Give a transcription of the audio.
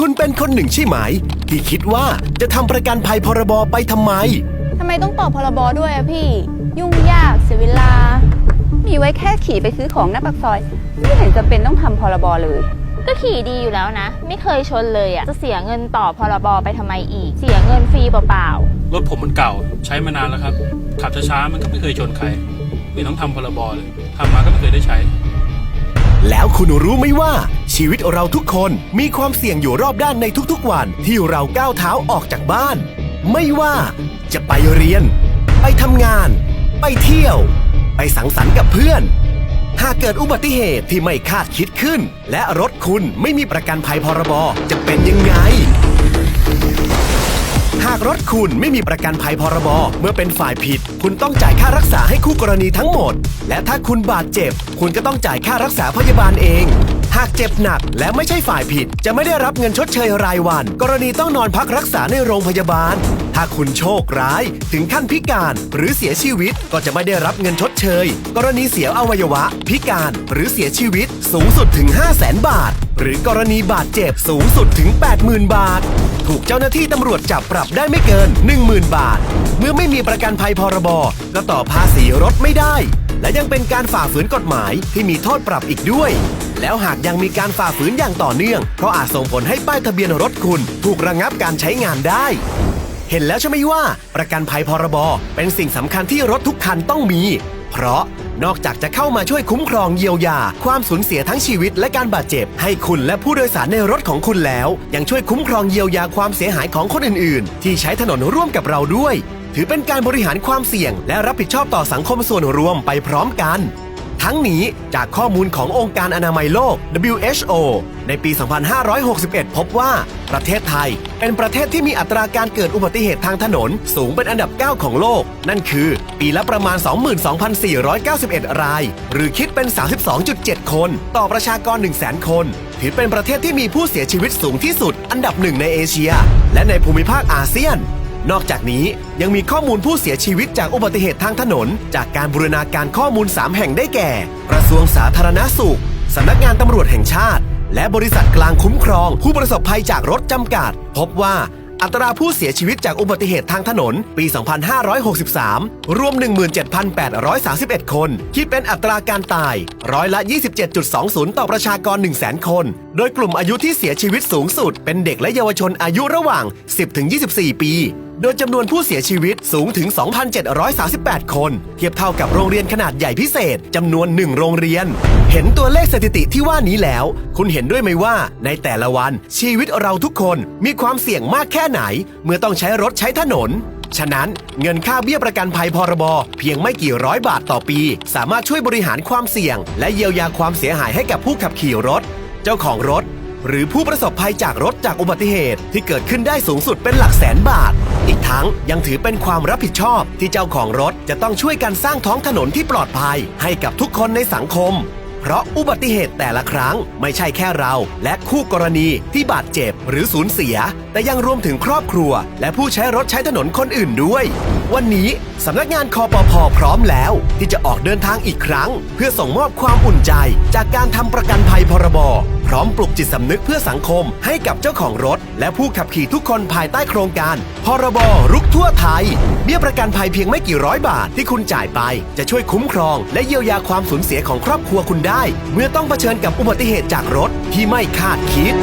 คุณเป็นคนหนึ่งใช่ไหม ที่คิดว่าจะทำประกันภัยพรบไปทำไม ทำไมต้องต่อพรบด้วยอะพี่ ยุ่งยากเสียเวลา มีไว้แค่ขี่ไปซื้อของหน้าปากซอย ไม่เห็นจำเป็นต้องทำพรบเลย ก็ขี่ดีอยู่แล้วนะ ไม่เคยชนเลยอะ จะเสียเงินต่อพรบไปทำไมอีก เสียเงินฟรีเปล่ารถผมมันเก่าใช้มานานแล้วครับ ขับช้าๆมันก็ไม่เคยชนใคร ไม่ต้องทำพรบเลยทำมาก็ไม่เคยได้ใช้ แล้วคุณรู้ไหมว่า ชีวิตเราทุกคนมีความเสี่ยงอยู่รอบด้านในทุกๆวัน ที่เราก้าวเท้าออกจากบ้าน ไม่ว่าจะไปเรียน ไปทำงาน ไปเที่ยว ไปสังสรรค์กับเพื่อน หากเกิดอุบัติเหตุที่ไม่คาดคิดขึ้น และรถคุณไม่มีประกันภัยพรบจะเป็นยังไง รถคุณไม่มีประกันภัยพรบ เมื่อเป็นฝ่ายผิด คุณต้องจ่ายค่ารักษาให้คู่กรณีทั้งหมด และถ้าคุณบาดเจ็บ คุณก็ต้องจ่ายค่ารักษาพยาบาลเอง หากเจ็บหนักและไม่ใช่ฝ่ายผิด จะไม่ได้รับเงินชดเชยรายวัน กรณีต้องนอนพักรักษาในโรงพยาบาล ถ้าคุณโชคร้ายถึงขั้นพิการหรือเสียชีวิตก็จะไม่ได้รับเงินชดเชย กรณีเสียอวัยวะ พิการหรือเสียชีวิตสูงสุดถึง 5 0 0 0 0 0บาท หรือกรณีบาดเจ็บสูงสุดถึง 80,000 บาท ถูกเจ้าหน้าที่ตำรวจจับปรับได้ไม่เกิน 10,000 บาท เมื่อไม่มีประกันภัยพรบก็ต่อภาษีรถไม่ได้ และยังเป็นการฝ่าฝืนกฎหมายที่มีโทษปรับอีกด้วย แล้วหากยังมีการฝ่าฝืนอย่างต่อเนื่อง ก็อาจส่งผลให้ป้ายทะเบียนรถคุณ ถูกระงับการใช้งานได้ เห็นแล้วใช่ไหมว่า ประกันภัยพรบ เป็นสิ่งสำคัญที่รถทุกคันต้องมี เพราะนอกจากจะเข้ามาช่วยคุ้มครองเยียวยา ความสูญเสียทั้งชีวิตและการบาดเจ็บ ให้คุณและผู้โดยสารในรถของคุณแล้ว ยังช่วยคุ้มครองเยียวยาความเสียหายของคนอื่นๆ ที่ใช้ถนนร่วมกับเราด้วย ถือเป็นการบริหารความเสี่ยง และรับผิดชอบต่อสังคมส่วนรวมไปพร้อมกัน ทั้งนี้จากข้อมูลขององค์การอนามัยโลก WHO ในปี 2561 พบว่า ประเทศไทย เป็นประเทศที่มีอัตราการเกิดอุบัติเหตุทางถนน สูงเป็นอันดับ 9 ของโลก นั่นคือ ปีละประมาณ 22,491 ราย หรือคิดเป็น 32.7 คน ต่อประชากร 100,000 คน ถือเป็นประเทศที่มีผู้เสียชีวิตสูงที่สุด อันดับหนึ่งในเอเชีย และในภูมิภาคอาเซียน นอกจากนี้ยังมีข้อมูลผู้เสียชีวิตจากอุบัติเหตุทางถนน จากการบูรณาการข้อมูล 3 แห่งได้แก่ กระทรวงสาธารณสุขสำนักงานตำรวจแห่งชาติ และบริษัทกลางคุ้มครอง ผู้ประสบภัยจากรถจำกัด พบว่าอัตราผู้เสียชีวิตจากอุบัติเหตุทางถนน ปี 2563 รวม 17,831 คน คิดเป็นอัตราการตาย ร้อยละ 27.20 ต่อประชากร 100,000 คน โดยกลุ่มอายุที่เสียชีวิตสูงสุด เป็นเด็กและเยาวชนอายุระหว่าง 10-24 ปี โดยจำนวนผู้เสียชีวิตสูงถึง 2,738 คน เทียบเท่ากับโรงเรียนขนาดใหญ่พิเศษจำนวน 1 โรงเรียน เห็นตัวเลขสถิติที่ว่านี้แล้ว คุณเห็นด้วยไหมว่า ในแต่ละวันชีวิตเราทุกคนมีความเสี่ยงมากแค่ไหน เมื่อต้องใช้รถใช้ถนน ฉะนั้นเงินค่าเบี้ยประกันภัยพรบ เพียงไม่กี่ร้อยบาทต่อปี สามารถช่วยบริหารความเสี่ยง และเยียวยาความเสียหายให้กับผู้ขับขี่รถ เจ้าของรถหรือผู้ประสบภัยจากรถจากอุบัติเหตุที่เกิดขึ้นได้สูงสุดเป็นหลักแสนบาท อีกทั้งยังถือเป็นความรับผิดชอบที่เจ้าของรถจะต้องช่วยกันสร้างท้องถนนที่ปลอดภัย ให้กับทุกคนในสังคม เพราะอุบัติเหตุแต่ละครั้งไม่ใช่แค่เรา และคู่กรณีที่บาดเจ็บหรือสูญเสีย แต่ยังรวมถึงครอบครัว และผู้ใช้รถใช้ถนนคนอื่นด้วย วันนี้สำนักงานคอปพพร้อมแล้ว ที่จะออกเดินทางอีกครั้ง เพื่อส่งมอบความอุ่นใจ จากการทำประกันภัยพรบ พร้อมปลุกจิตสำนึกเพื่อสังคมให้กับเจ้าของรถ และผู้ขับขี่ทุกคนภายใต้โครงการ พรบรุกทั่วไทย เบี้ยประกันภัยเพียงไม่กี่ร้อยบาทที่คุณจ่ายไป จะช่วยคุ้มครอง และเยียวยาความสูญเสียของครอบครัวคุณได้ เมื่อต้องเผชิญกับอุบัติเหตุจากรถที่ไม่คาดคิด